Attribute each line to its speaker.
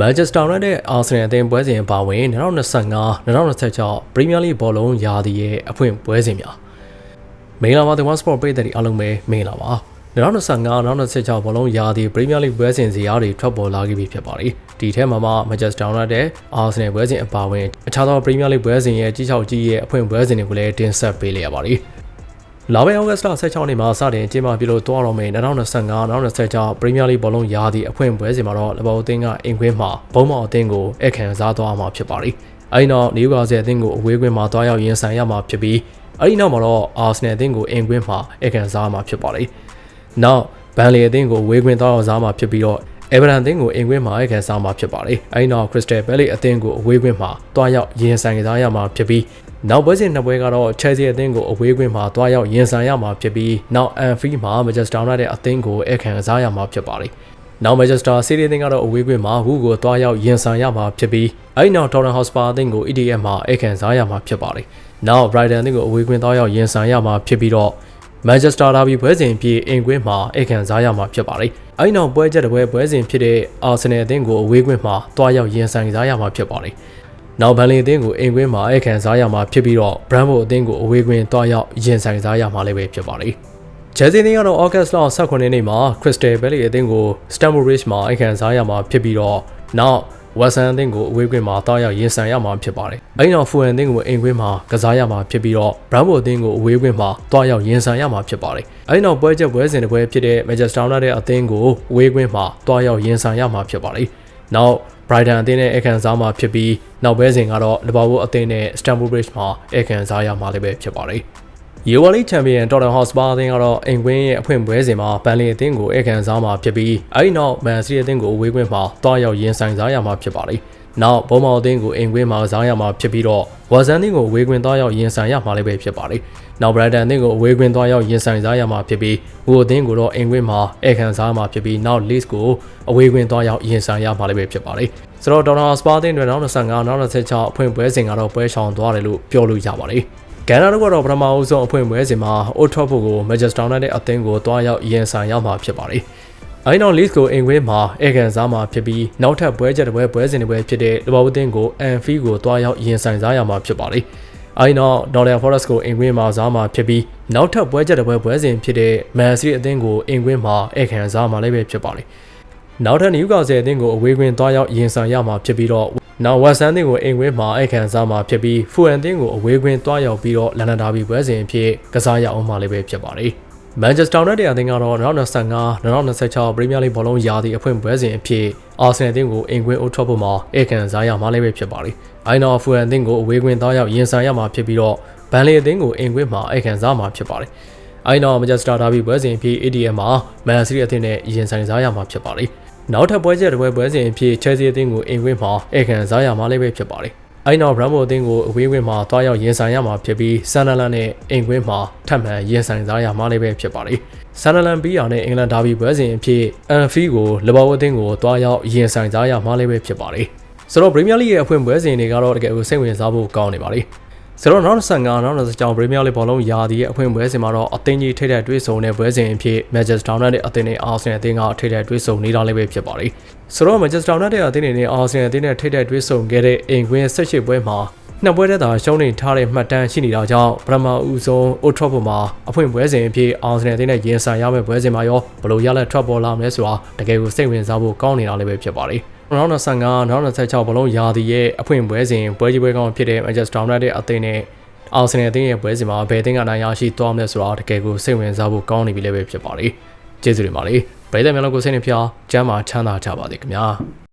Speaker 1: မန်ချက်စတာယူနိုက်တက်အာဆင်နယ်အသင်းပွဲစဉ်ပါဝင်2025-2026ပရီးမီးယားလိဘောလုံးရာသီရဲ့အဖွင့်ပွဲစဉ်များမင်္ဂလာပါဒီဝမ်စပေါ့ပရိသတ်တွေအားလုံးပဲမင်္ဂလာပါ2025-2026ဘောလုံးရာသီပရီးမီးယားလိပွဲစဉ်ဇယားတွေထွက်ပေါ်လာခဲ့ပြီဖြစ်ပါတယ်ဒီထဲမှာမှမန်ချက်စတာယူနိုက်တက်အာဆင်နယ်ပွဲစဉ်အပါဝင်အခြားသောပရီးမီးယားလိပွဲစဉ်ရဲ့ကြီးချောက်ကြီးရဲ့အဖွင့်ပွဲစဉ်တွေကိုလည်းတင်ဆက်ပေးလိုက်ရပါတယ် လာမယ့်ဩဂတ်စ်လ16ရက်နေ့မှာစတင်ကျင်းပပြုလုပ်သွားတော့မယ့်2025-2026ပရီးမီးယားလိဘောလုံးရာသီအဖွင့်ပွဲစဉ်မှာတော့လဘောအသင်းကအင်ကွင်းမှာဘုံမောက်အသင်းကိုအခမ်းစားသွားမှာဖြစ်ပါတယ်။အဲဒီနောက်နယူကာဆယ်အသင်းကိုအဝေးကွင်းမှာတွားရောက်ရင်ဆိုင်ရမှာဖြစ်ပြီးအဲဒီနောက်မှာတော့အာဆနယ်အသင်းကိုအင်ကွင်းမှာအခမ်းစားမှာဖြစ်ပါတယ်။နောက်ဘန်လီအသင်းကိုဝေးကွင်းတွားရောက်စားမှာဖြစ်ပြီးတော့အေဗရန်အသင်းကိုအင်ကွင်းမှာအခမ်းစားမှာဖြစ်ပါတယ်။အဲဒီနောက်ခရစ္စတယ်ဘဲလီအသင်းကိုအဝေးကွင်းမှာတွားရောက်ရင်ဆိုင်စားရမှာဖြစ်ပြီး နောက်ပွဲစဉ်နှစ်ပွဲကတော့ Chelsea အသင်းကိုအဝေးကွင်းမှာတွားရောက်ရင်ဆိုင်ရမှာဖြစ်ပြီးနောက် Anfield မှာ Manchester United အသင်းကိုအခမ်းစားရမှာဖြစ်ပါတယ်။နောက် Manchester City အသင်းကတော့အဝေးကွင်းမှာ Wu ကိုတွားရောက်ရင်ဆိုင်ရမှာဖြစ်ပြီးအဲဒီနောက် Tottenham Hotspur အသင်းကို EDF မှာအခမ်းစားရမှာဖြစ်ပါတယ်။နောက် Brighton အသင်းကိုအဝေးကွင်းတွားရောက်ရင်ဆိုင်ရမှာဖြစ်ပြီးတော့ Manchester Derby ပွဲစဉ်ပြည်အင်ကွင်းမှာအခမ်းစားရမှာဖြစ်ပါတယ်။အဲဒီနောက်ပွဲချက်တစ်ပွဲပွဲစဉ်ဖြစ်တဲ့ Arsenal အသင်းကိုအဝေးကွင်းမှာတွားရောက်ရင်ဆိုင်စားရမှာဖြစ်ပါတယ်။ နောက်ဘန်လင်အသင်းကိုအိမ်ကွင်းမှာအခမ်းစားရမှာဖြစ်ပြီးတော့ Brandbo အသင်းကိုအဝေးကွင်းတွားရောက်ရင်ဆိုင်စားရမှာလည်းပဲဖြစ်ပါတယ်။ဂျယ်စီအသင်းကတော့ August လ18ရက်နေ့မှာ Crystal Palace အသင်းကို Stamford Bridge မှာအခမ်းစားရမှာဖြစ်ပြီးတော့နောက်ဝက်ဆန်အသင်းကိုအဝေးကွင်းမှာတောက်ရောက်ရင်ဆိုင်ရမှာဖြစ်ပါတယ်။အဲဒီနောက်ဖူအန်အသင်းကိုအိမ်ကွင်းမှာကစားရမှာဖြစ်ပြီးတော့ဘရန်ဘိုအသင်းကိုအဝေးကွင်းမှာတောက်ရောက်ရင်ဆိုင်ရမှာဖြစ်ပါတယ်။အဲဒီနောက်ပွဲချက်ပွဲစဉ်တစ်ပွဲဖြစ်တဲ့ Manchester United အသင်းကိုအဝေးကွင်းမှာတောက်ရောက်ရင်ဆိုင်ရမှာဖြစ်ပါတယ်။နောက် Brighton အသင်းနဲ့အခမ်းစားမှာဖြစ်ပြီးနောက်ပွဲစဉ်ကတော့ Liverpool အသင်းနဲ့ Stamford Bridge မှာအခမ်းစားရမှာလည်းပဲဖြစ်ပါတယ်။ Europa League Champion Tottenham Hotspur အသင်းကတော့အိမ်ကွင်းရဲ့အဖွင့်ပွဲစဉ်မှာဘန်လီအသင်းကိုအခမ်းစားမှာဖြစ်ပြီးအဲဒီနောက် Man City အသင်းကိုအဝေးကွင်းမှာတွားရောက်ရင်ဆိုင်စားရမှာဖြစ်ပါတယ်။ နောက်ဘုံမောင်အသင်းကိုအိမ်ကွင်းမှာစားရမှာဖြစ်ပြီးတော့ဝါဆန်အသင်းကိုအဝေးကွင်းတွားရောက်ရင်ဆိုင်ရမှာလည်းပဲဖြစ်ပါတယ်။နောက် Brighton အသင်းကိုအဝေးကွင်းတွားရောက်ရင်ဆိုင်စားရမှာဖြစ်ပြီးဟိုအသင်းကိုတော့အိမ်ကွင်းမှာအခမ်းစားမှာဖြစ်ပြီးနောက် Leeds ကိုအဝေးကွင်းတွားရောက်ရင်ဆိုင်ရမှာလည်းပဲဖြစ်ပါတယ်။ဆိုတော့ဒေါ်နာစပါတင်တွေနောက်25နောက်26အဖွင့်ပွဲစဉ်ကတော့ပွဲရှောင်သွားတယ်လို့ပြောလို့ရပါတယ်။ဂန်နာတို့ကတော့ပထမအဆုံးအဖွင့်ပွဲစဉ်မှာ Old Trafford ကို Manchester United အသင်းကိုတွားရောက်ရင်ဆိုင်ရမှာဖြစ်ပါတယ်။ အဲဒီနောက် Leeds ကိုအင်ကွင်းမှာအေကန်စားမှာဖြစ်ပြီးနောက်ထပ်ပွဲချက်တစ်ပွဲပွဲစဉ်တစ်ပွဲဖြစ်တဲ့လဘောအသင်းကို Anfield ကိုတွားရောက်ရင်ဆိုင်စားရမှာဖြစ်ပါတယ်။အဲဒီနောက် Nottingham Forest ကိုအင်ကွင်းမှာစားမှာဖြစ်ပြီးနောက်ထပ်ပွဲချက်တစ်ပွဲပွဲစဉ်ဖြစ်တဲ့ Man City အသင်းကိုအင်ကွင်းမှာအေကန်စားမှာလည်းပဲဖြစ်ပါတယ်။နောက်ထပ်နယူကာဆယ်အသင်းကိုအဝေးကွင်းသွားရောက်ရင်ဆိုင်ရမှာဖြစ်ပြီးတော့နောက်ဝက်ဆန်အသင်းကိုအိမ်ကွင်းမှာအိတ်ခံစားမှာဖြစ်ပြီးဖူအန်အသင်းကိုအဝေးကွင်းသွားရောက်ပြီးတော့လန်ဒန်ဒါဘီပွဲစဉ်အဖြစ်ကစားရအောင်မှာလည်းပဲဖြစ်ပါတယ် မန်ချက်စတာယူနိုက်တက်အသင်းကတော့2025-2026ပရီးမီးယားလိဘောလုံးရာသီအဖွင့်ပွဲစဉ်အဖြစ်အာဆင်နယ်အသင်းကိုအင်ကွင်းအိုးထော့ဖို့မှာအေကန်စားရမှာလည်းပဲဖြစ်ပါတယ်။အိုင်နော်ဖူအန်အသင်းကိုအဝေးကွင်းသားရောက်ရင်ဆိုင်ရမှာဖြစ်ပြီးတော့ဘန်လီအသင်းကိုအင်ကွင်းမှာအေကန်စားမှာဖြစ်ပါတယ်။အိုင်နော်မန်ချက်စတာဒါဘီပွဲစဉ်အဖြစ် ADM မှာမန်စီးတီးအသင်းနဲ့ရင်ဆိုင်စားရမှာဖြစ်ပါတယ်။နောက်ထပ်ပွဲချက်တစ်ပွဲပွဲစဉ်အဖြစ် Chelsea အသင်းကိုအိမ်ဝင်းမှာဧကန်စားရမှာလည်းပဲဖြစ်ပါတယ်။ အဲဒီနောက် Bravo အသင်းကိုအဝေးဝင်းမှာတွားရောက်ရင်ဆိုင်ရမှာဖြစ်ပြီး Sunderland နဲ့အိမ်ကွင်းမှာထပ်မံရင်ဆိုင်စားရမှာလည်းပဲဖြစ်ပါတယ်။ Sunderland ပြီးရနဲ့အင်္ဂလန်ဒါဘီပွဲစဉ်အဖြစ် Anfield ကိုလဘောအသင်းကိုတွားရောက်ရင်ဆိုင်စားရမှာလည်းပဲဖြစ်ပါတယ်။ဆိုတော့ Premier League ရဲ့အဖွင့်ပွဲစဉ်တွေကတော့တကယ်ကိုစိတ်ဝင်စားဖို့ကောင်းနေပါလိမ့်။ ဆိုတော့နောက်25နောက်20ကျောင်းပရီးမီးယားလိဘောလုံးယာဒီရဲ့အဖွင့်ပွဲစဉ်မှာတော့အသင်းကြီးထိတဲ့တွဲဆုံတဲ့ပွဲစဉ်အဖြစ် Manchester United အသင်းနဲ့ Arsenal အသင်းကထိတဲ့တွဲဆုံနေတာလည်းပဲဖြစ်ပါတယ်။ဆိုတော့ Manchester United အသင်းနဲ့ Arsenal အသင်းနဲ့ထိတဲ့တွဲဆုံခဲ့တဲ့အိမ်ကွင်း18ပွဲမှာနှစ်ပွဲတည်းသာရှုံးနေထားတဲ့မှတ်တမ်းရှိနေတာကြောင့်ပထမဦးဆုံး Old Trafford မှာအဖွင့်ပွဲစဉ်အဖြစ် Arsenal အသင်းနဲ့ရင်ဆိုင်ရမယ့်ပွဲစဉ်မှာရောဘလို့ရလက်ထွက်ပေါ်လာမလဲဆိုတာတကယ်ကိုစိတ်ဝင်စားဖို့ကောင်းနေတာလည်းပဲဖြစ်ပါတယ်။ 2025 2026ဘလုံးရာသီရဲ့အဖွင့်ပွဲစဉ်ပွဲကြီးပွဲကောင်းဖြစ်တဲ့ Manchester United အသင်းနဲ့အာဆင်နယ်အသင်းရဲ့ပွဲစဉ်မှာဘယ်အသင်းကနိုင်ရရှိသွားမလဲဆိုတာတကယ်ကိုစိတ်ဝင်စားဖို့ကောင်းနေပြီလည်းပဲဖြစ်ပါတယ်။ကျေးဇူးတင်ပါတယ်။ပရိသတ်များလုံးကိုစိတ်နှပြကျမ်းမာချမ်းသာကြပါစေခင်ဗျာ။